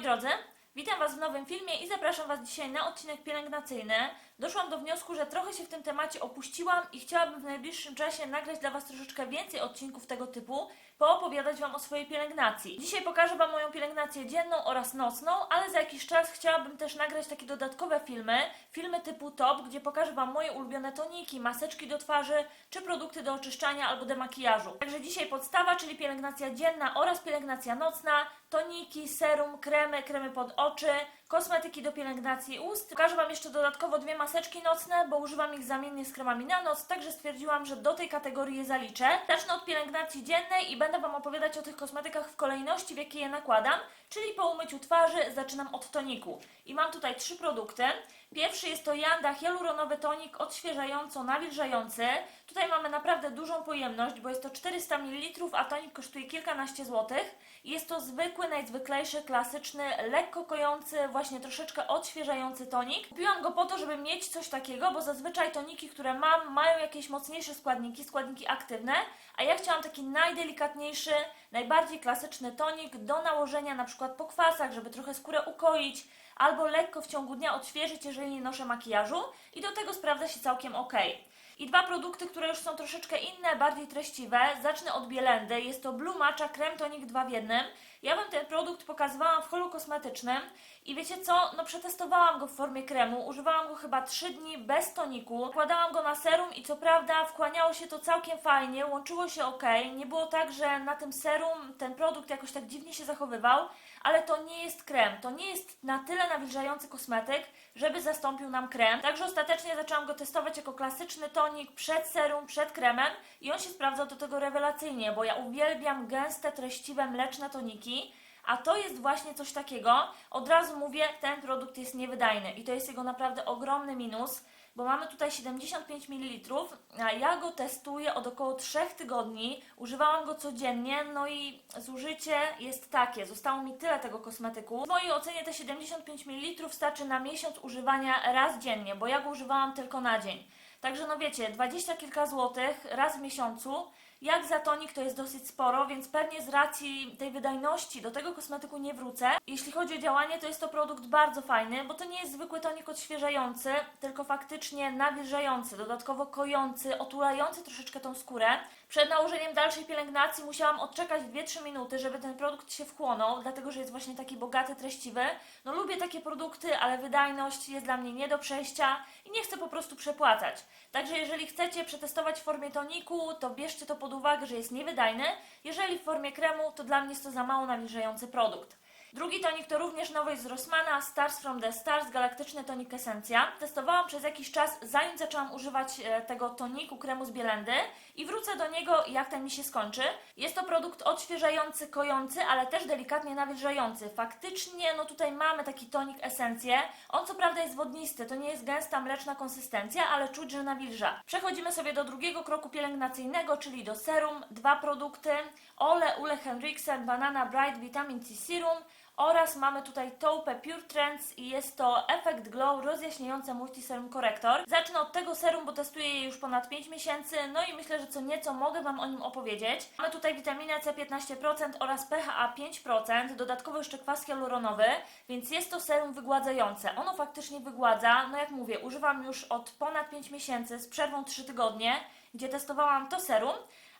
moi drodzy, witam Was w nowym filmie i zapraszam Was dzisiaj na odcinek pielęgnacyjny. Doszłam do wniosku, że trochę się w tym temacie opuściłam i chciałabym w najbliższym czasie nagrać dla Was troszeczkę więcej odcinków tego typu, poopowiadać Wam o swojej pielęgnacji. Dzisiaj pokażę Wam moją pielęgnację dzienną oraz nocną, ale za jakiś czas chciałabym też nagrać takie dodatkowe filmy, filmy typu top, gdzie pokażę Wam moje ulubione toniki, maseczki do twarzy, czy produkty do oczyszczania albo demakijażu. Także dzisiaj podstawa, czyli pielęgnacja dzienna oraz pielęgnacja nocna, toniki, serum, kremy, kremy pod oczy, kosmetyki do pielęgnacji ust. Pokażę Wam jeszcze dodatkowo dwie maseczki nocne, bo używam ich zamiennie z kremami na noc, także stwierdziłam, że do tej kategorii je zaliczę. Zacznę od pielęgnacji dziennej i będę Wam opowiadać o tych kosmetykach w kolejności, w jakiej je nakładam, czyli po umyciu twarzy zaczynam od toniku. I mam tutaj trzy produkty. Pierwszy jest to Janda hialuronowy tonik odświeżająco-nawilżający. Tutaj mamy naprawdę dużą pojemność, bo jest to 400 ml, a tonik kosztuje kilkanaście złotych. Jest to zwykły, najzwyklejszy, klasyczny, lekko kojący, właśnie troszeczkę odświeżający tonik. Kupiłam go po to, żeby mieć coś takiego, bo zazwyczaj toniki, które mam, mają jakieś mocniejsze składniki, składniki aktywne, a ja chciałam taki najdelikatniejszy, najbardziej klasyczny tonik do nałożenia na przykład po kwasach, żeby trochę skórę ukoić, albo lekko w ciągu dnia odświeżyć, jeżeli nie noszę makijażu i do tego sprawdza się całkiem ok. I dwa produkty, które już są troszeczkę inne, bardziej treściwe. Zacznę od Bielendy. Jest to Blue Matcha Krem Tonik 2 w 1. Ja Wam ten produkt pokazywałam w holu kosmetycznym i wiecie co? No przetestowałam go w formie kremu. Używałam go chyba 3 dni bez toniku. Kładałam go na serum i co prawda wchłaniało się to całkiem fajnie, łączyło się ok. Nie było tak, że na tym serum ten produkt jakoś tak dziwnie się zachowywał, ale to nie jest krem. To nie jest na tyle nawilżający kosmetyk, żeby zastąpił nam krem. Także ostatecznie zaczęłam go testować jako klasyczny tonik przed serum, przed kremem i on się sprawdzał do tego rewelacyjnie, bo ja uwielbiam gęste, treściwe, mleczne toniki. A to jest właśnie coś takiego. Od razu mówię, ten produkt jest niewydajny i to jest jego naprawdę ogromny minus, bo mamy tutaj 75 ml, a ja go testuję od około 3 tygodni. Używałam go codziennie, no i zużycie jest takie. Zostało mi tyle tego kosmetyku. W mojej ocenie te 75 ml starczy na miesiąc używania raz dziennie, bo ja go używałam tylko na dzień. Także no wiecie, 20 kilka złotych raz w miesiącu. Jak za tonik to jest dosyć sporo, więc pewnie z racji tej wydajności do tego kosmetyku nie wrócę. Jeśli chodzi o działanie, to jest to produkt bardzo fajny, bo to nie jest zwykły tonik odświeżający, tylko faktycznie nawilżający, dodatkowo kojący, otulający troszeczkę tą skórę. Przed nałożeniem dalszej pielęgnacji musiałam odczekać 2-3 minuty, żeby ten produkt się wchłonął, dlatego że jest właśnie taki bogaty, treściwy. No lubię takie produkty, ale wydajność jest dla mnie nie do przejścia i nie chcę po prostu przepłacać. Także jeżeli chcecie przetestować w formie toniku, to bierzcie to pod uwagę, że jest niewydajny. Jeżeli w formie kremu, to dla mnie jest to za mało nawilżający produkt. Drugi tonik to również nowość z Rossmana, Stars from the Stars, galaktyczny tonik Esencja. Testowałam przez jakiś czas, zanim zaczęłam używać e, tego toniku kremu z Bielendy i wrócę do niego, jak ten mi się skończy. Jest to produkt odświeżający, kojący, ale też delikatnie nawilżający. Faktycznie, no tutaj mamy taki tonik Esencję. On co prawda jest wodnisty, to nie jest gęsta, mleczna konsystencja, ale czuć, że nawilża. Przechodzimy sobie do drugiego kroku pielęgnacyjnego, czyli do serum. Dwa produkty. Ole Ule Henriksen Banana Bright Vitamin C Serum oraz mamy tutaj Taupe Pure Trends i jest to Effect Glow rozjaśniające Multiserum Corrector. Zacznę od tego serum, bo testuję je już ponad 5 miesięcy, no i myślę, że co nieco mogę Wam o nim opowiedzieć. Mamy tutaj witaminę C 15% oraz PHA 5%, dodatkowo jeszcze kwas hialuronowy, więc jest to serum wygładzające. Ono faktycznie wygładza, no jak mówię, używam już od ponad 5 miesięcy z przerwą 3 tygodnie, gdzie testowałam to serum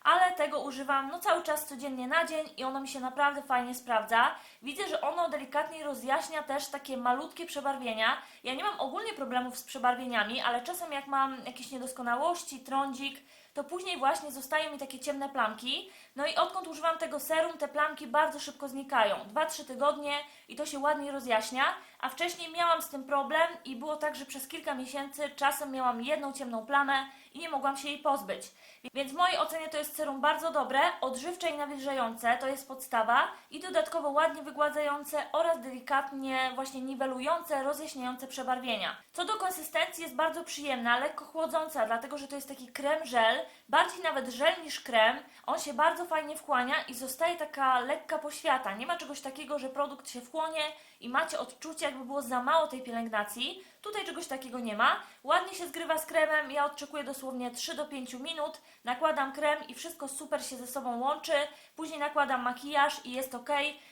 ale tego używam no cały czas codziennie na dzień i ono mi się naprawdę fajnie sprawdza. Widzę, że ono delikatnie rozjaśnia też takie malutkie przebarwienia. Ja nie mam ogólnie problemów z przebarwieniami, ale czasem jak mam jakieś niedoskonałości, trądzik, to później właśnie zostają mi takie ciemne plamki. No i odkąd używam tego serum, te plamki bardzo szybko znikają. 2-3 tygodnie i to się ładnie rozjaśnia, a wcześniej miałam z tym problem i było tak, że przez kilka miesięcy czasem miałam jedną ciemną plamę i nie mogłam się jej pozbyć. Więc w mojej ocenie to jest serum bardzo dobre, odżywcze i nawilżające, to jest podstawa i dodatkowo ładnie wygładzające oraz delikatnie właśnie niwelujące, rozjaśniające przebarwienia. Co do konsystencji jest bardzo przyjemna, lekko chłodząca, dlatego że to jest taki krem żel, bardziej nawet żel niż krem. On się bardzo fajnie wchłania i zostaje taka lekka poświata. Nie ma czegoś takiego, że produkt się wchłonie i macie odczucie, jakby było za mało tej pielęgnacji. Tutaj czegoś takiego nie ma. Ładnie się zgrywa z kremem. Ja odczekuję dosłownie 3 do 5 minut. Nakładam krem i wszystko super się ze sobą łączy. Później nakładam makijaż i jest ok.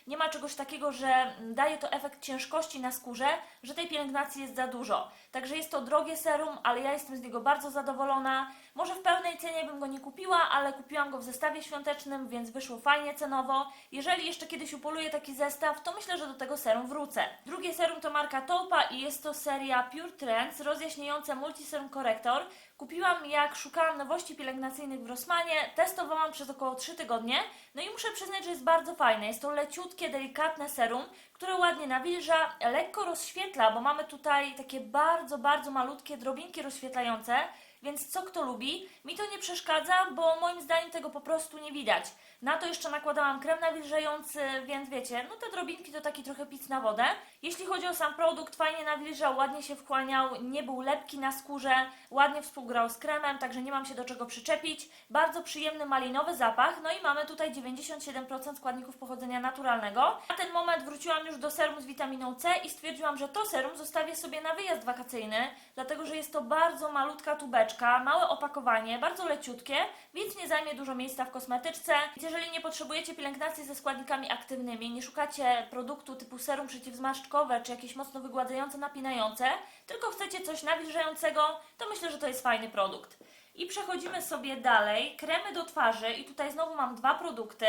Nie ma czegoś takiego, że daje to efekt ciężkości na skórze, że tej pielęgnacji jest za dużo. Także jest to drogie serum, ale ja jestem z niego bardzo zadowolona. Może w pełnej cenie bym go nie kupiła, ale kupiłam go w zestawie świątecznym, więc wyszło fajnie cenowo. Jeżeli jeszcze kiedyś upoluję taki zestaw, to myślę, że do tego serum wrócę. Drugie serum to marka Taupa i jest to seria Pure Trends rozjaśniające Multiserum Corrector. Kupiłam jak szukałam nowości pielęgnacyjnych w Rossmanie, testowałam przez około 3 tygodnie, no i muszę przyznać, że jest bardzo fajne. Jest to leciutkie, delikatne serum, które ładnie nawilża, lekko rozświetla, bo mamy tutaj takie bardzo, bardzo malutkie drobinki rozświetlające, więc co kto lubi, mi to nie przeszkadza, bo moim zdaniem tego po prostu nie widać. Na to jeszcze nakładałam krem nawilżający, więc wiecie, no te drobinki to taki trochę pic na wodę. Jeśli chodzi o sam produkt, fajnie nawilżał, ładnie się wchłaniał, nie był lepki na skórze, ładnie współgrał z kremem, także nie mam się do czego przyczepić. Bardzo przyjemny malinowy zapach, no i mamy tutaj 97% składników pochodzenia naturalnego. Na ten moment wróciłam już do serum z witaminą C i stwierdziłam, że to serum zostawię sobie na wyjazd wakacyjny, dlatego że jest to bardzo malutka tubeczka, małe opakowanie, bardzo leciutkie, więc nie zajmie dużo miejsca w kosmetyczce. Jeżeli nie potrzebujecie pielęgnacji ze składnikami aktywnymi, nie szukacie produktu typu serum przeciwzmarszczkowe czy jakieś mocno wygładzające, napinające, tylko chcecie coś nawilżającego, to myślę, że to jest fajny produkt. I przechodzimy sobie dalej. Kremy do twarzy i tutaj znowu mam dwa produkty.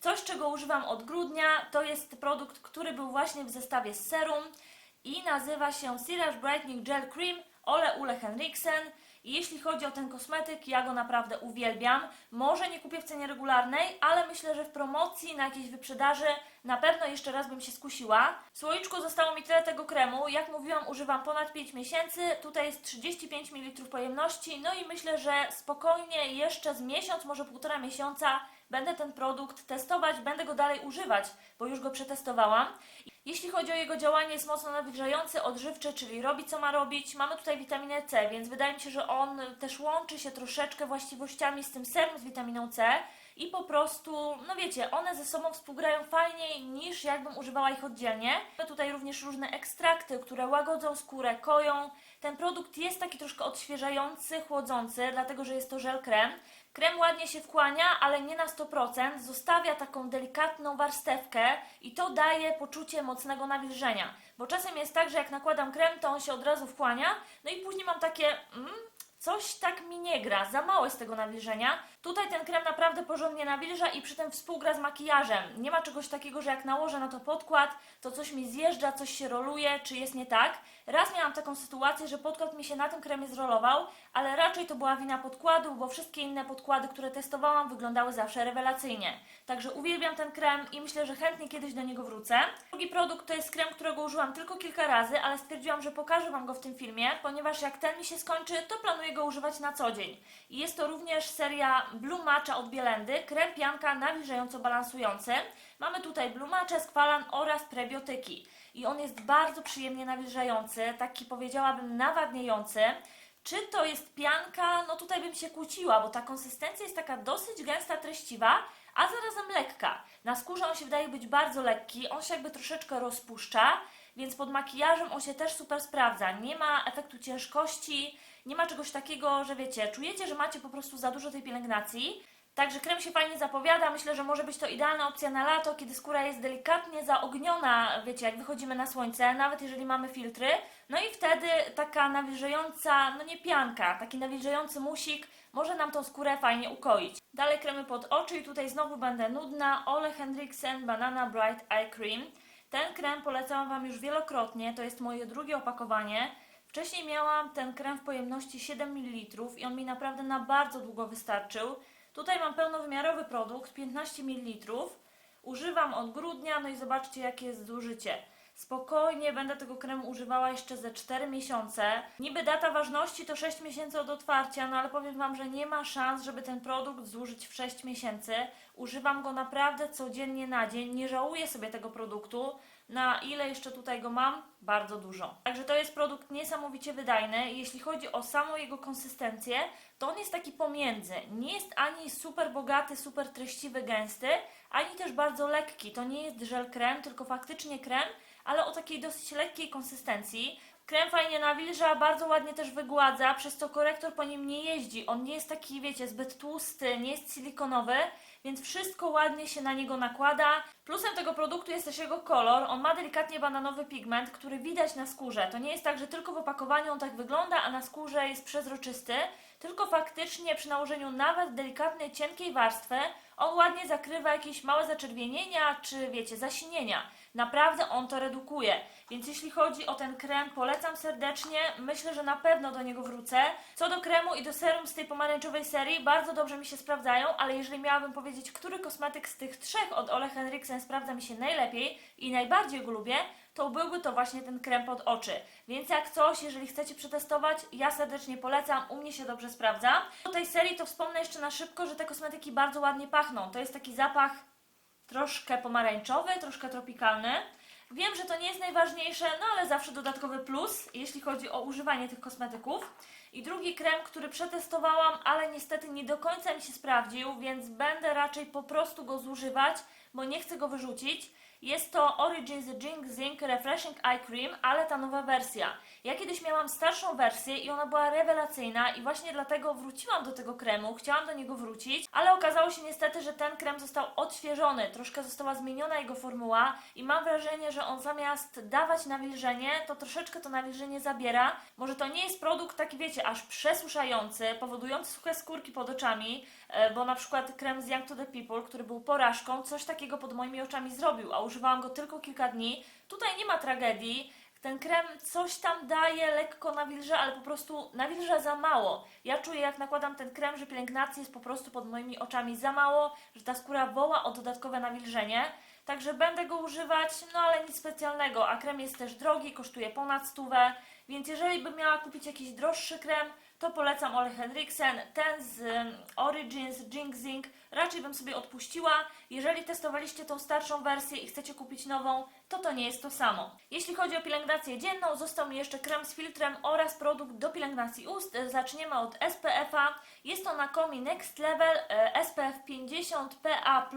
Coś, czego używam od grudnia, to jest produkt, który był właśnie w zestawie z serum i nazywa się Sirash Brightening Gel Cream Ole Ule Henriksen. I jeśli chodzi o ten kosmetyk, ja go naprawdę uwielbiam. Może nie kupię w cenie regularnej, ale myślę, że w promocji, na jakiejś wyprzedaży na pewno jeszcze raz bym się skusiła. Słoiczku zostało mi tyle tego kremu. Jak mówiłam, używam ponad 5 miesięcy. Tutaj jest 35 ml pojemności. No i myślę, że spokojnie jeszcze z miesiąc, może półtora miesiąca będę ten produkt testować, będę go dalej używać, bo już go przetestowałam. Jeśli chodzi o jego działanie, jest mocno nawilżający, odżywczy, czyli robi co ma robić. Mamy tutaj witaminę C, więc wydaje mi się, że on też łączy się troszeczkę właściwościami z tym serum z witaminą C i po prostu, no wiecie, one ze sobą współgrają fajniej niż jakbym używała ich oddzielnie. Mamy tutaj również różne ekstrakty, które łagodzą skórę, koją. Ten produkt jest taki troszkę odświeżający, chłodzący, dlatego że jest to żel krem. Krem ładnie się wchłania, ale nie na 100%. Zostawia taką delikatną warstewkę i to daje poczucie mocnego nawilżenia. Bo czasem jest tak, że jak nakładam krem, to on się od razu wchłania, no i później mam takie, mm, coś tak mi nie gra, za mało jest tego nawilżenia. Tutaj ten krem naprawdę porządnie nawilża i przy tym współgra z makijażem. Nie ma czegoś takiego, że jak nałożę na to podkład, to coś mi zjeżdża, coś się roluje, czy jest nie tak. Raz miałam taką sytuację, że podkład mi się na tym kremie zrolował, ale raczej to była wina podkładu, bo wszystkie inne podkłady, które testowałam, wyglądały zawsze rewelacyjnie. Także uwielbiam ten krem i myślę, że chętnie kiedyś do niego wrócę. Drugi produkt to jest krem, którego użyłam tylko kilka razy, ale stwierdziłam, że pokażę Wam go w tym filmie, ponieważ jak ten mi się skończy, to planuję go używać na co dzień. Jest to również seria Blue Matcha od Bielendy, krem pianka nawilżająco balansujący. Mamy tutaj Blue Matcha, skwalan oraz prebiotyki. I on jest bardzo przyjemnie nawilżający, taki powiedziałabym nawadniający. Czy to jest pianka? No tutaj bym się kłóciła, bo ta konsystencja jest taka dosyć gęsta, treściwa, a zarazem lekka. Na skórze on się wydaje być bardzo lekki, on się jakby troszeczkę rozpuszcza, więc pod makijażem on się też super sprawdza. Nie ma efektu ciężkości, nie ma czegoś takiego, że wiecie, czujecie, że macie po prostu za dużo tej pielęgnacji. Także krem się fajnie zapowiada. Myślę, że może być to idealna opcja na lato, kiedy skóra jest delikatnie zaogniona, wiecie, jak wychodzimy na słońce, nawet jeżeli mamy filtry. No i wtedy taka nawilżająca, no nie pianka, taki nawilżający musik może nam tą skórę fajnie ukoić. Dalej kremy pod oczy i tutaj znowu będę nudna. Ole Henriksen Banana Bright Eye Cream. Ten krem polecałam Wam już wielokrotnie, to jest moje drugie opakowanie. Wcześniej miałam ten krem w pojemności 7 ml i on mi naprawdę na bardzo długo wystarczył. Tutaj mam pełnowymiarowy produkt, 15 ml. Używam od grudnia, no i zobaczcie jakie jest zużycie. Spokojnie będę tego kremu używała jeszcze ze 4 miesiące. Niby data ważności to 6 miesięcy od otwarcia, no ale powiem Wam, że nie ma szans, żeby ten produkt zużyć w 6 miesięcy. Używam go naprawdę codziennie na dzień, nie żałuję sobie tego produktu. Na ile jeszcze tutaj go mam? Bardzo dużo. Także to jest produkt niesamowicie wydajny. Jeśli chodzi o samą jego konsystencję, to on jest taki pomiędzy. Nie jest ani super bogaty, super treściwy, gęsty, ani też bardzo lekki. To nie jest żel krem, tylko faktycznie krem, ale o takiej dosyć lekkiej konsystencji. Krem fajnie nawilża, bardzo ładnie też wygładza, przez co korektor po nim nie jeździ. On nie jest taki, wiecie, zbyt tłusty, nie jest silikonowy, więc wszystko ładnie się na niego nakłada. Plusem tego produktu jest też jego kolor. On ma delikatnie bananowy pigment, który widać na skórze. To nie jest tak, że tylko w opakowaniu on tak wygląda, a na skórze jest przezroczysty, tylko faktycznie przy nałożeniu nawet delikatnej, cienkiej warstwy on ładnie zakrywa jakieś małe zaczerwienienia czy wiecie, zasinienia. Naprawdę on to redukuje. Więc jeśli chodzi o ten krem, polecam serdecznie. Myślę, że na pewno do niego wrócę. Co do kremu i do serum z tej pomarańczowej serii, bardzo dobrze mi się sprawdzają, ale jeżeli miałabym powiedzieć, który kosmetyk z tych trzech od Ole Henriksen sprawdza mi się najlepiej i najbardziej go lubię, to byłby to właśnie ten krem pod oczy. Więc jak coś, jeżeli chcecie przetestować, ja serdecznie polecam, u mnie się dobrze sprawdza. Do tej serii to wspomnę jeszcze na szybko, że te kosmetyki bardzo ładnie pachną. To jest taki zapach troszkę pomarańczowy, troszkę tropikalny. Wiem, że to nie jest najważniejsze, no ale zawsze dodatkowy plus, jeśli chodzi o używanie tych kosmetyków. I drugi krem, który przetestowałam, ale niestety nie do końca mi się sprawdził, więc będę raczej po prostu go zużywać, bo nie chcę go wyrzucić. Jest to Origins Jing Zinc Refreshing Eye Cream, ale ta nowa wersja. Ja kiedyś miałam starszą wersję i ona była rewelacyjna i właśnie dlatego wróciłam do tego kremu, chciałam do niego wrócić, ale okazało się niestety, że ten krem został odświeżony, troszkę została zmieniona jego formuła i mam wrażenie, że on zamiast dawać nawilżenie, to troszeczkę to nawilżenie zabiera. Może to nie jest produkt taki, wiecie, aż przesuszający, powodujący suche skórki pod oczami, bo na przykład krem z Young to the People, który był porażką, coś takiego pod moimi oczami zrobił, a używałam go tylko kilka dni. Tutaj nie ma tragedii. Ten krem coś tam daje, lekko nawilża, ale po prostu nawilża za mało. Ja czuję, jak nakładam ten krem, że pielęgnacji jest po prostu pod moimi oczami za mało, że ta skóra woła o dodatkowe nawilżenie. Także będę go używać, no ale nic specjalnego. A krem jest też drogi, kosztuje ponad stówę, więc jeżeli bym miała kupić jakiś droższy krem, to polecam Ole Henriksen. Ten z Origins Jing Zinc raczej bym sobie odpuściła. Jeżeli testowaliście tą starszą wersję i chcecie kupić nową, to to nie jest to samo. Jeśli chodzi o pielęgnację dzienną, został mi jeszcze krem z filtrem oraz produkt do pielęgnacji ust. Zaczniemy od SPF-a. Jest to Nakomi Next Level SPF 50 PA++++.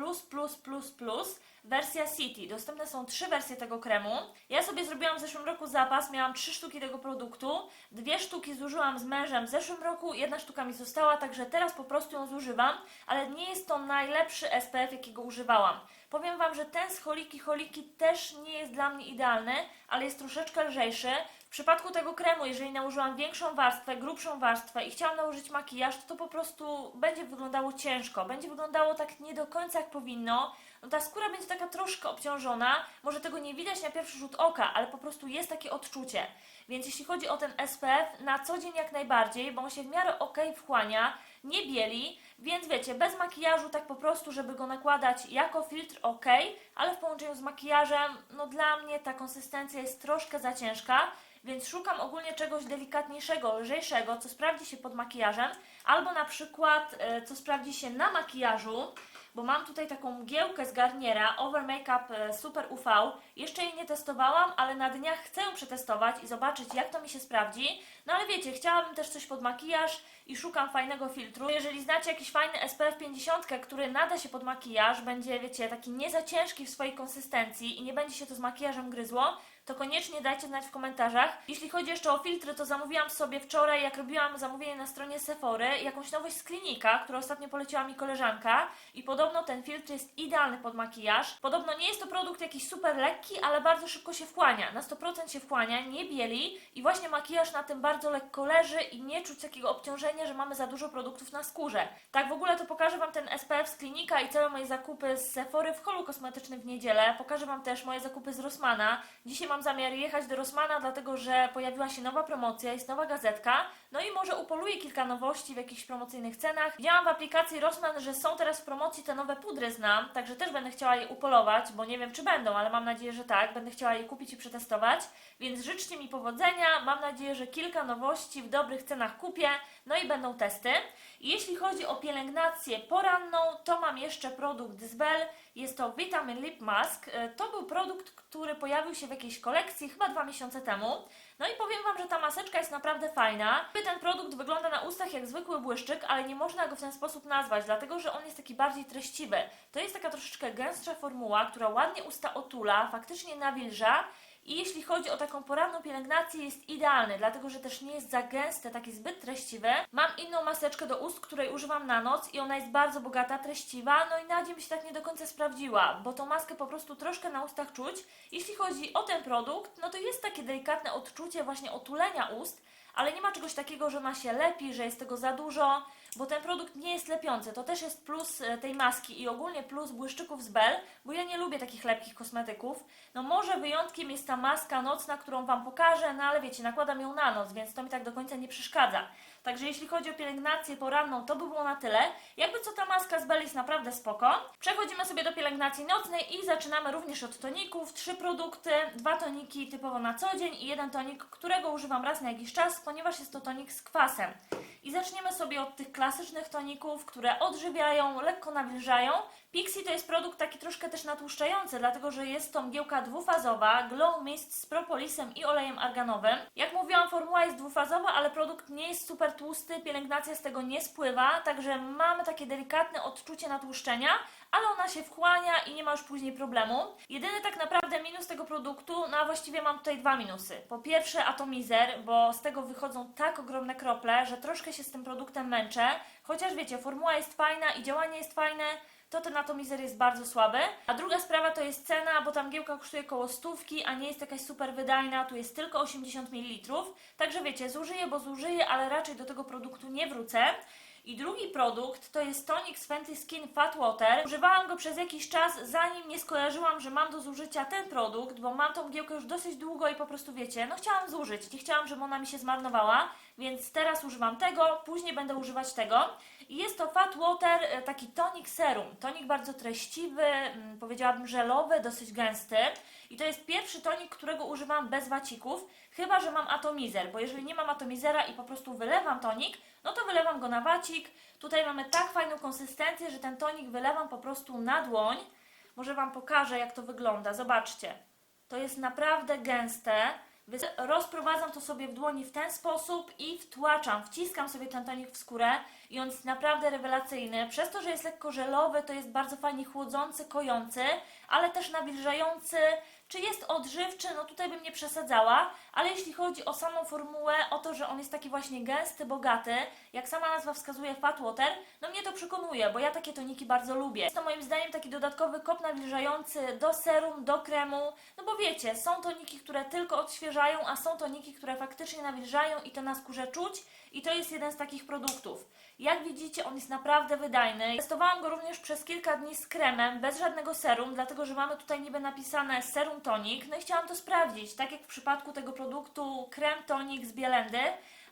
Wersja City. Dostępne są trzy wersje tego kremu. Ja sobie zrobiłam w zeszłym roku zapas, miałam trzy sztuki tego produktu. Dwie sztuki zużyłam z mężem w zeszłym roku, jedna sztuka mi została, także teraz po prostu ją zużywam, ale nie jest to najlepszy SPF, jakiego używałam. Powiem Wam, że ten z Holiki Holiki też nie jest dla mnie idealny, ale jest troszeczkę lżejszy. W przypadku tego kremu, jeżeli nałożyłam większą warstwę, grubszą warstwę i chciałam nałożyć makijaż, to to po prostu będzie wyglądało ciężko. Będzie wyglądało tak nie do końca jak powinno. No ta skóra będzie taka troszkę obciążona. Może tego nie widać na pierwszy rzut oka, ale po prostu jest takie odczucie. Więc jeśli chodzi o ten SPF, na co dzień jak najbardziej, bo on się w miarę ok wchłania, nie bieli, więc wiecie, bez makijażu tak po prostu, żeby go nakładać jako filtr ok, ale w połączeniu z makijażem, no dla mnie ta konsystencja jest troszkę za ciężka, więc szukam ogólnie czegoś delikatniejszego, lżejszego, co sprawdzi się pod makijażem, albo na przykład e, co sprawdzi się na makijażu, bo mam tutaj taką mgiełkę z Garniera Over Makeup e, Super UV. Jeszcze jej nie testowałam, ale na dniach chcę przetestować i zobaczyć, jak to mi się sprawdzi. No ale wiecie, chciałabym też coś pod makijaż i szukam fajnego filtru. Jeżeli znacie jakiś fajny SPF 50, który nada się pod makijaż, będzie, wiecie, taki nie za ciężki w swojej konsystencji i nie będzie się to z makijażem gryzło, to koniecznie dajcie znać w komentarzach. Jeśli chodzi jeszcze o filtry, to zamówiłam sobie wczoraj, jak robiłam zamówienie na stronie Sephory, jakąś nowość z klinika, którą ostatnio poleciła mi koleżanka i podobno ten filtr jest idealny pod makijaż. Podobno nie jest to produkt jakiś super lekki, ale bardzo szybko się wchłania. Na 100% się wchłania, nie bieli i właśnie makijaż na tym bardzo lekko leży i nie czuć takiego obciążenia, że mamy za dużo produktów na skórze. Tak w ogóle to pokażę Wam ten SPF z klinika i całe moje zakupy z Sephory w holu kosmetycznym w niedzielę. Pokażę Wam też moje zakupy z Rossmana. Dzisiaj mam zamiar jechać do Rossmana, dlatego że pojawiła się nowa promocja, jest nowa gazetka. No i może upoluję kilka nowości w jakichś promocyjnych cenach. Widziałam w aplikacji Rossman, że są teraz w promocji te nowe pudry znam, także też będę chciała je upolować, bo nie wiem czy będą, ale mam nadzieję, że tak. Będę chciała je kupić i przetestować. Więc życzcie mi powodzenia. Mam nadzieję, że kilka nowości w dobrych cenach kupię. No i będą testy. Jeśli chodzi o pielęgnację poranną, to mam jeszcze produkt z Bell. Jest to Vitamin Lip Mask. E, To był produkt, który pojawił się w jakiejś kolekcji chyba dwa miesiące temu. No i powiem Wam, że ta maseczka jest naprawdę fajna. Ten produkt wygląda na ustach jak zwykły błyszczyk, ale nie można go w ten sposób nazwać, dlatego że on jest taki bardziej treściwy. To jest taka troszeczkę gęstsza formuła, która ładnie usta otula, faktycznie nawilża. I jeśli chodzi o taką poranną pielęgnację, jest idealny, dlatego że też nie jest za gęsty, taki zbyt treściwy. Mam inną maseczkę do ust, której używam na noc i ona jest bardzo bogata, treściwa, no i na dzień mi się tak nie do końca sprawdziła, bo tą maskę po prostu troszkę na ustach czuć. Jeśli chodzi o ten produkt, no to jest takie delikatne odczucie właśnie otulenia ust, ale nie ma czegoś takiego, że ona się lepi, że jest tego za dużo, bo ten produkt nie jest lepiący. To też jest plus e, tej maski i ogólnie plus błyszczyków z Bell, bo ja nie lubię takich lepkich kosmetyków. No może wyjątkiem jest ta maska nocna, którą Wam pokażę, no ale wiecie, nakładam ją na noc, więc to mi tak do końca nie przeszkadza. Także jeśli chodzi o pielęgnację poranną, to by było na tyle. Jakby co ta maska z Bell jest naprawdę spoko. Przechodzimy sobie do pielęgnacji nocnej i zaczynamy również od toników. Trzy produkty, dwa toniki typowo na co dzień i jeden tonik, którego używam raz na jakiś czas, ponieważ jest to tonik z kwasem. I zaczniemy sobie od tych klasycznych toników, które odżywiają, lekko nawilżają. Pixie to jest produkt taki troszkę też natłuszczający, dlatego że jest to mgiełka dwufazowa, Glow Mist z propolisem i olejem arganowym. Jak mówiłam, formuła jest dwufazowa, ale produkt nie jest super tłusty, pielęgnacja z tego nie spływa, także mamy takie delikatne odczucie natłuszczenia, ale ona się wchłania i nie ma już później problemu. Jedyny tak naprawdę minus tego produktu, no a właściwie mam tutaj dwa minusy. Po pierwsze atomizer, bo z tego wychodzą tak ogromne krople, że troszkę się z tym produktem męczę. Chociaż wiecie, formuła jest fajna i działanie jest fajne, to ten atomizer jest bardzo słaby. A druga sprawa to jest cena, bo tam giełka kosztuje około stówki, a nie jest jakaś super wydajna, tu jest tylko 80 ml. Także wiecie, zużyję, bo zużyję, ale raczej do tego produktu nie wrócę. I drugi produkt to jest tonik z Fenty Skin Fat Water. Używałam go przez jakiś czas, zanim nie skojarzyłam, że mam do zużycia ten produkt, bo mam tą giełkę już dosyć długo i po prostu wiecie, no chciałam zużyć. Nie chciałam, żeby ona mi się zmarnowała, więc teraz używam tego, później będę używać tego. I jest to Fat Water, e, taki tonik serum. Tonik bardzo treściwy, mm, powiedziałabym żelowy, dosyć gęsty. I to jest pierwszy tonik, którego używam bez wacików, chyba że mam atomizer, bo jeżeli nie mam atomizera i po prostu wylewam tonik, no to wylewam go na wacik. Tutaj mamy tak fajną konsystencję, że ten tonik wylewam po prostu na dłoń. Może Wam pokażę, jak to wygląda. Zobaczcie. To jest naprawdę gęste. Rozprowadzam to sobie w dłoni w ten sposób i wtłaczam, wciskam sobie ten tonik w skórę i on jest naprawdę rewelacyjny. Przez to, że jest lekko żelowy, to jest bardzo fajnie chłodzący, kojący, ale też nawilżający. Czy jest odżywczy? No tutaj bym nie przesadzała, ale jeśli chodzi o samą formułę, o to, że on jest taki właśnie gęsty, bogaty, jak sama nazwa wskazuje Fat Water, no mnie to przekonuje, bo ja takie toniki bardzo lubię. Jest to moim zdaniem taki dodatkowy kop nawilżający do serum, do kremu, no bo wiecie, są toniki, które tylko odświeżają, a są toniki, które faktycznie nawilżają i to na skórze czuć i to jest jeden z takich produktów. Jak widzicie, on jest naprawdę wydajny. Testowałam go również przez kilka dni z kremem, bez żadnego serum, dlatego że mamy tutaj niby napisane serum tonik. No i chciałam to sprawdzić, tak jak w przypadku tego produktu krem tonik z Bielendy,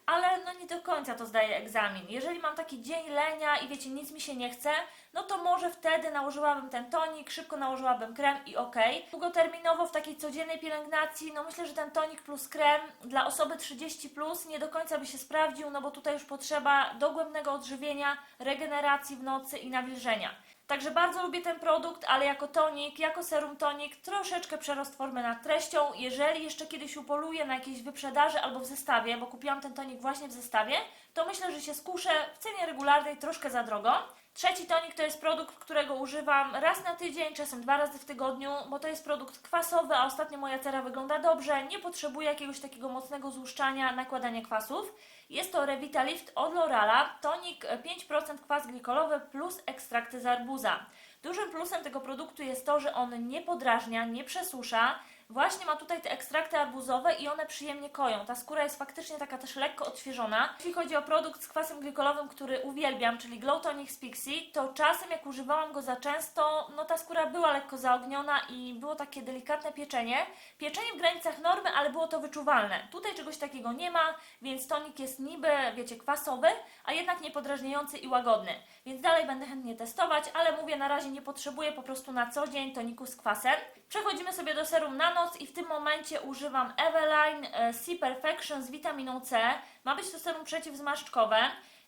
ale no nie do końca to zdaje egzamin. Jeżeli mam taki dzień lenia i wiecie, nic mi się nie chce, no to może wtedy nałożyłabym ten tonik, szybko nałożyłabym krem i ok. Długoterminowo w takiej codziennej pielęgnacji, no myślę, że ten tonik plus krem dla osoby 30 plus nie do końca by się sprawdził, no bo tutaj już potrzeba dogłębnego odżywienia, regeneracji w nocy i nawilżenia. Także bardzo lubię ten produkt, ale jako tonik, jako serum tonik, troszeczkę przerost formy nad treścią. Jeżeli jeszcze kiedyś upoluję na jakiejś wyprzedaży albo w zestawie, bo kupiłam ten tonik właśnie w zestawie, to myślę, że się skuszę w cenie regularnej troszkę za drogo. Trzeci tonik to jest produkt, którego używam raz na tydzień, czasem dwa razy w tygodniu, bo to jest produkt kwasowy, a ostatnio moja cera wygląda dobrze, nie potrzebuję jakiegoś takiego mocnego złuszczania, nakładania kwasów. Jest to Revitalift od Lorala, tonik e, 5% kwas glikolowy plus ekstrakty z arbuza. Dużym plusem tego produktu jest to, że on nie podrażnia, nie przesusza. Właśnie ma tutaj te ekstrakty arbuzowe i one przyjemnie koją. Ta skóra jest faktycznie taka też lekko odświeżona. Jeśli chodzi o produkt z kwasem glikolowym, który uwielbiam, czyli Glow Tonic z Pixie, to czasem jak używałam go za często, no ta skóra była lekko zaogniona i było takie delikatne pieczenie. Pieczenie w granicach normy, ale było to wyczuwalne. Tutaj czegoś takiego nie ma, więc tonik jest niby, wiecie, kwasowy, a jednak niepodrażniający i łagodny. Więc dalej będę chętnie testować, ale mówię, na razie nie potrzebuję po prostu na co dzień toniku z kwasem. Przechodzimy sobie do serum na i w tym momencie używam Eveline e, C Perfection z witaminą C. Ma być to serum przeciwzmarszczkowe.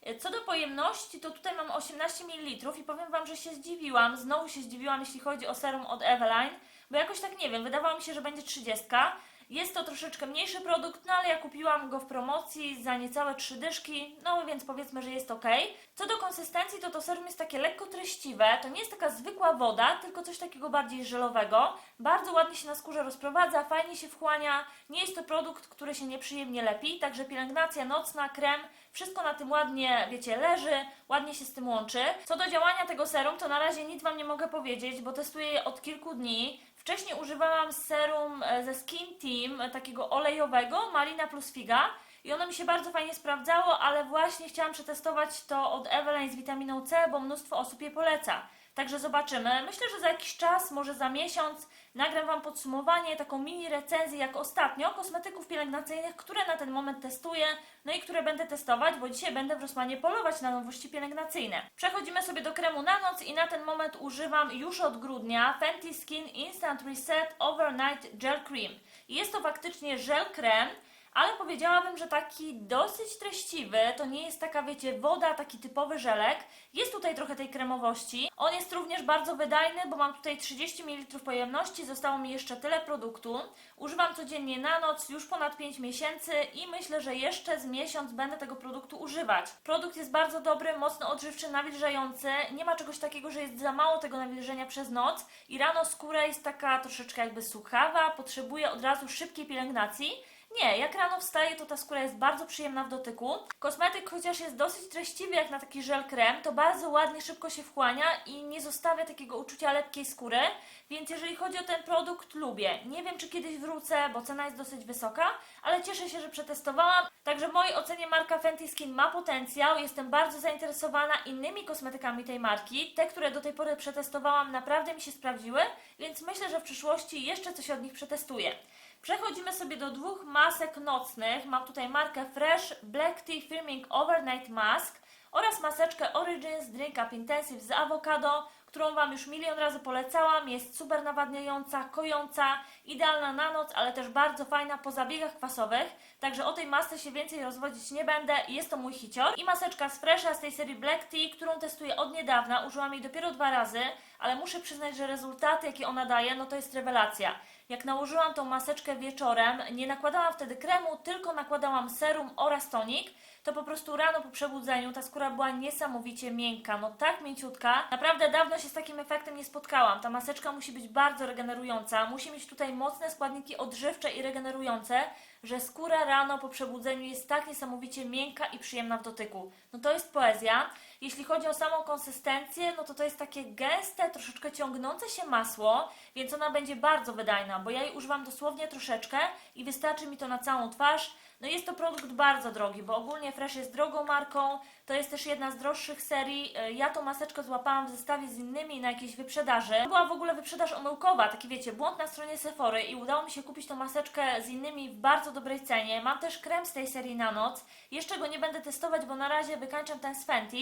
E, Co do pojemności, to tutaj mam 18 ml i powiem Wam, że się zdziwiłam. Znowu się zdziwiłam, jeśli chodzi o serum od Eveline, bo jakoś tak nie wiem, wydawało mi się, że będzie 30. Jest to troszeczkę mniejszy produkt, no ale ja kupiłam go w promocji za niecałe trzy dyszki, no więc powiedzmy, że jest ok. Co do konsystencji, to to serum jest takie lekko treściwe, to nie jest taka zwykła woda, tylko coś takiego bardziej żelowego. Bardzo ładnie się na skórze rozprowadza, fajnie się wchłania, nie jest to produkt, który się nieprzyjemnie lepi, także pielęgnacja nocna, krem, wszystko na tym ładnie, wiecie, leży, ładnie się z tym łączy. Co do działania tego serum, to na razie nic Wam nie mogę powiedzieć, bo testuję je od kilku dni. Wcześniej używałam serum e, ze Skin Team, e, takiego olejowego, Malina plus Figa. I ono mi się bardzo fajnie sprawdzało, ale właśnie chciałam przetestować to od Eveline z witaminą C, bo mnóstwo osób je poleca. Także zobaczymy. Myślę, że za jakiś czas, może za miesiąc, nagram Wam podsumowanie, taką mini recenzję jak ostatnio kosmetyków pielęgnacyjnych, które na ten moment testuję, no i które będę testować, bo dzisiaj będę w Rosmanie polować na nowości pielęgnacyjne. Przechodzimy sobie do kremu na noc i na ten moment używam już od grudnia Fenty Skin Instant Reset Overnight Gel Cream. Jest to faktycznie żel krem, ale powiedziałabym, że taki dosyć treściwy, to nie jest taka, wiecie, woda, taki typowy żelek. Jest tutaj trochę tej kremowości. On jest również bardzo wydajny, bo mam tutaj 30 ml pojemności, zostało mi jeszcze tyle produktu. Używam codziennie na noc, już ponad 5 miesięcy i myślę, że jeszcze z miesiąc będę tego produktu używać. Produkt jest bardzo dobry, mocno odżywczy, nawilżający. Nie ma czegoś takiego, że jest za mało tego nawilżenia przez noc i rano skóra jest taka troszeczkę jakby suchawa, potrzebuje od razu szybkiej pielęgnacji. Nie, jak rano wstaję, to ta skóra jest bardzo przyjemna w dotyku. Kosmetyk, chociaż jest dosyć treściwy jak na taki żel krem, to bardzo ładnie, szybko się wchłania i nie zostawia takiego uczucia lepkiej skóry. Więc jeżeli chodzi o ten produkt, lubię. Nie wiem, czy kiedyś wrócę, bo cena jest dosyć wysoka, ale cieszę się, że przetestowałam. Także w mojej ocenie marka Fenty Skin ma potencjał. Jestem bardzo zainteresowana innymi kosmetykami tej marki. Te, które do tej pory przetestowałam, naprawdę mi się sprawdziły, więc myślę, że w przyszłości jeszcze coś od nich przetestuję. Przechodzimy sobie do dwóch masek nocnych. Mam tutaj markę Fresh Black Tea Firming Overnight Mask oraz maseczkę Origins Drink Up Intensive z awokado, którą Wam już milion razy polecałam. Jest super nawadniająca, kojąca, idealna na noc, ale też bardzo fajna po zabiegach kwasowych. Także o tej masce się więcej rozwodzić nie będę. Jest to mój hicior. I maseczka z Fresha z tej serii Black Tea, którą testuję od niedawna. Użyłam jej dopiero dwa razy, ale muszę przyznać, że rezultaty, jakie ona daje, no to jest rewelacja. Jak nałożyłam tą maseczkę wieczorem, nie nakładałam wtedy kremu, tylko nakładałam serum oraz tonik, to po prostu rano po przebudzeniu ta skóra była niesamowicie miękka, no tak mięciutka. Naprawdę dawno się z takim efektem nie spotkałam. Ta maseczka musi być bardzo regenerująca, musi mieć tutaj mocne składniki odżywcze i regenerujące, że skóra rano po przebudzeniu jest tak niesamowicie miękka i przyjemna w dotyku. No to jest poezja. Jeśli chodzi o samą konsystencję, no to to jest takie gęste, troszeczkę ciągnące się masło, więc ona będzie bardzo wydajna, bo ja jej używam dosłownie troszeczkę i wystarczy mi to na całą twarz. No jest to produkt bardzo drogi, bo ogólnie Fresh jest drogą marką, to jest też jedna z droższych serii. E, Ja tą maseczkę złapałam w zestawie z innymi na jakiejś wyprzedaży. Była w ogóle wyprzedaż omyłkowa, taki wiecie, błąd na stronie Sephory i udało mi się kupić tą maseczkę z innymi w bardzo dobrej cenie. Mam też krem z tej serii na noc. Jeszcze go nie będę testować, bo na razie wykańczam ten z Fenty.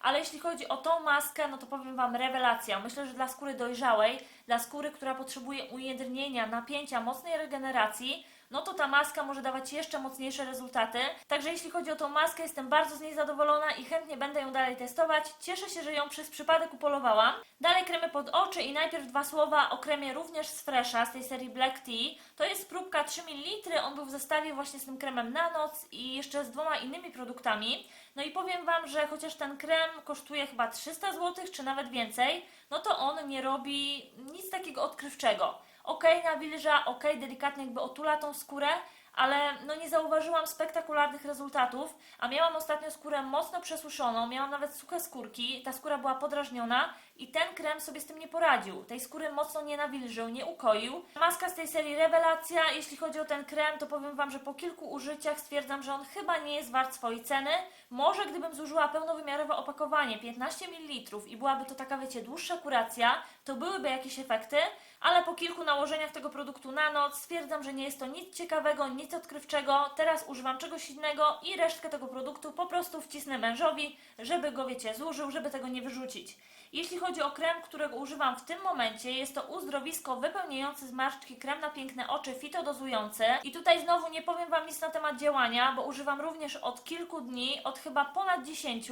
Ale jeśli chodzi o tą maskę, no to powiem Wam rewelacja. Myślę, że dla skóry dojrzałej, dla skóry, która potrzebuje ujedrnienia, napięcia, mocnej regeneracji, no to ta maska może dawać jeszcze mocniejsze rezultaty. Także jeśli chodzi o tą maskę, jestem bardzo z niej zadowolona i chętnie będę ją dalej testować. Cieszę się, że ją przez przypadek upolowałam. Dalej kremy pod oczy i najpierw dwa słowa o kremie również z Fresha, z tej serii Black Tea. To jest próbka 3 ml, on był w zestawie właśnie z tym kremem na noc i jeszcze z dwoma innymi produktami. No i powiem Wam, że chociaż ten krem kosztuje chyba 300 zł, czy nawet więcej, no to on nie robi nic takiego odkrywczego. Ok, nawilża, ok, delikatnie jakby otula tą skórę, ale no nie zauważyłam spektakularnych rezultatów, a miałam ostatnio skórę mocno przesuszoną, miałam nawet suche skórki, ta skóra była podrażniona i ten krem sobie z tym nie poradził. Tej skóry mocno nie nawilżył, nie ukoił. Maska z tej serii rewelacja, jeśli chodzi o ten krem, to powiem Wam, że po kilku użyciach stwierdzam, że on chyba nie jest wart swojej ceny. Może gdybym zużyła pełnowymiarowe opakowanie 15 ml i byłaby to taka, wiecie, dłuższa kuracja, to byłyby jakieś efekty, ale po kilku nałożeniach tego produktu na noc stwierdzam, że nie jest to nic ciekawego, nic odkrywczego, teraz używam czegoś innego i resztkę tego produktu po prostu wcisnę mężowi, żeby go, wiecie, zużył, żeby tego nie wyrzucić. Jeśli chodzi o krem, którego używam w tym momencie, jest to uzdrowisko wypełniający zmarszczki krem na piękne oczy fitodozujący. I tutaj znowu nie powiem Wam nic na temat działania, bo używam również od kilku dni, od chyba ponad 10,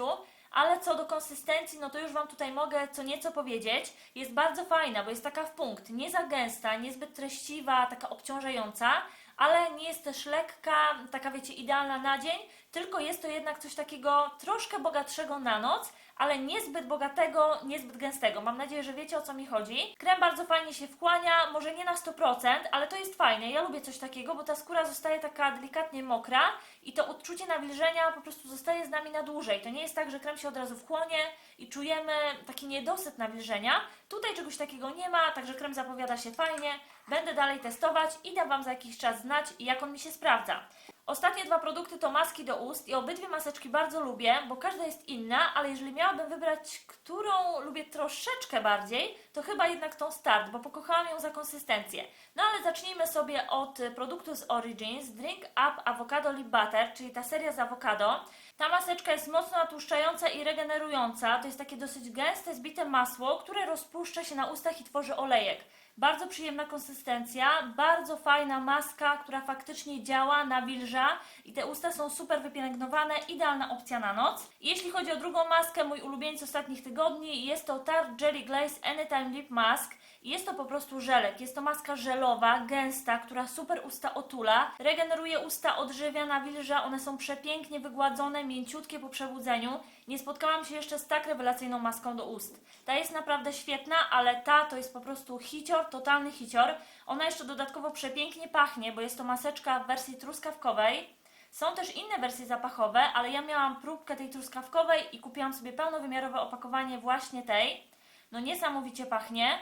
ale co do konsystencji, no to już Wam tutaj mogę co nieco powiedzieć. Jest bardzo fajna, bo jest taka w punkt, nie za gęsta, niezbyt treściwa, taka obciążająca, ale nie jest też lekka, taka wiecie, idealna na dzień, tylko jest to jednak coś takiego troszkę bogatszego na noc, ale niezbyt bogatego, niezbyt gęstego. Mam nadzieję, że wiecie o co mi chodzi. Krem bardzo fajnie się wchłania, może nie na 100%, ale to jest fajne. Ja lubię coś takiego, bo ta skóra zostaje taka delikatnie mokra i to odczucie nawilżenia po prostu zostaje z nami na dłużej. To nie jest tak, że krem się od razu wchłonie i czujemy taki niedosyt nawilżenia. Tutaj czegoś takiego nie ma, także krem zapowiada się fajnie. Będę dalej testować i dam Wam za jakiś czas znać, jak on mi się sprawdza. Ostatnie dwa produkty to maski do ust i obydwie maseczki bardzo lubię, bo każda jest inna, ale jeżeli miałabym wybrać, którą lubię troszeczkę bardziej, to chyba jednak tą Start, bo pokochałam ją za konsystencję. No ale zacznijmy sobie od produktu z Origins Drink Up Avocado Lip Butter, czyli ta seria z awokado. Ta maseczka jest mocno natłuszczająca i regenerująca. To jest takie dosyć gęste, zbite masło, które rozpuszcza się na ustach i tworzy olejek. Bardzo przyjemna konsystencja, bardzo fajna maska, która faktycznie działa, nawilża i te usta są super wypielęgnowane, idealna opcja na noc. Jeśli chodzi o drugą maskę, mój ulubieniec ostatnich tygodni, jest to Tarte Jelly Glaze Anytime Lip Mask. Jest to po prostu żelek, jest to maska żelowa, gęsta, która super usta otula, regeneruje usta, odżywia, nawilża, one są przepięknie wygładzone, mięciutkie po przebudzeniu. Nie spotkałam się jeszcze z tak rewelacyjną maską do ust. Ta jest naprawdę świetna, ale ta to jest po prostu hicior, totalny hicior. Ona jeszcze dodatkowo przepięknie pachnie, bo jest to maseczka w wersji truskawkowej. Są też inne wersje zapachowe, ale ja miałam próbkę tej truskawkowej i kupiłam sobie pełnowymiarowe opakowanie właśnie tej. No niesamowicie pachnie.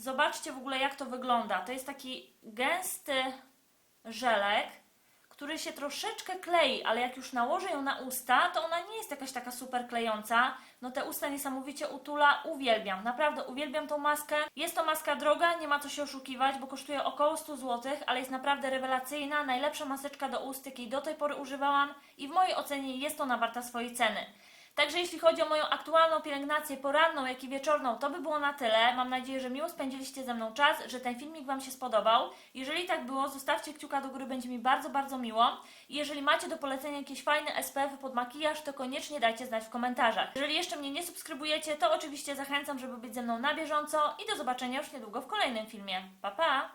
Zobaczcie w ogóle jak to wygląda. To jest taki gęsty żelek, który się troszeczkę klei, ale jak już nałożę ją na usta, to ona nie jest jakaś taka super klejąca. No te usta niesamowicie utula, uwielbiam, naprawdę uwielbiam tą maskę. Jest to maska droga, nie ma co się oszukiwać, bo kosztuje około 100 zł, ale jest naprawdę rewelacyjna, najlepsza maseczka do ust, jakiej do tej pory używałam i w mojej ocenie jest ona warta swojej ceny. Także jeśli chodzi o moją aktualną pielęgnację poranną, jak i wieczorną, to by było na tyle. Mam nadzieję, że miło spędziliście ze mną czas, że ten filmik Wam się spodobał. Jeżeli tak było, zostawcie kciuka do góry, będzie mi bardzo, bardzo miło. I jeżeli macie do polecenia jakieś fajne SPF-y pod makijaż, to koniecznie dajcie znać w komentarzach. Jeżeli jeszcze mnie nie subskrybujecie, to oczywiście zachęcam, żeby być ze mną na bieżąco i do zobaczenia już niedługo w kolejnym filmie. Pa, pa!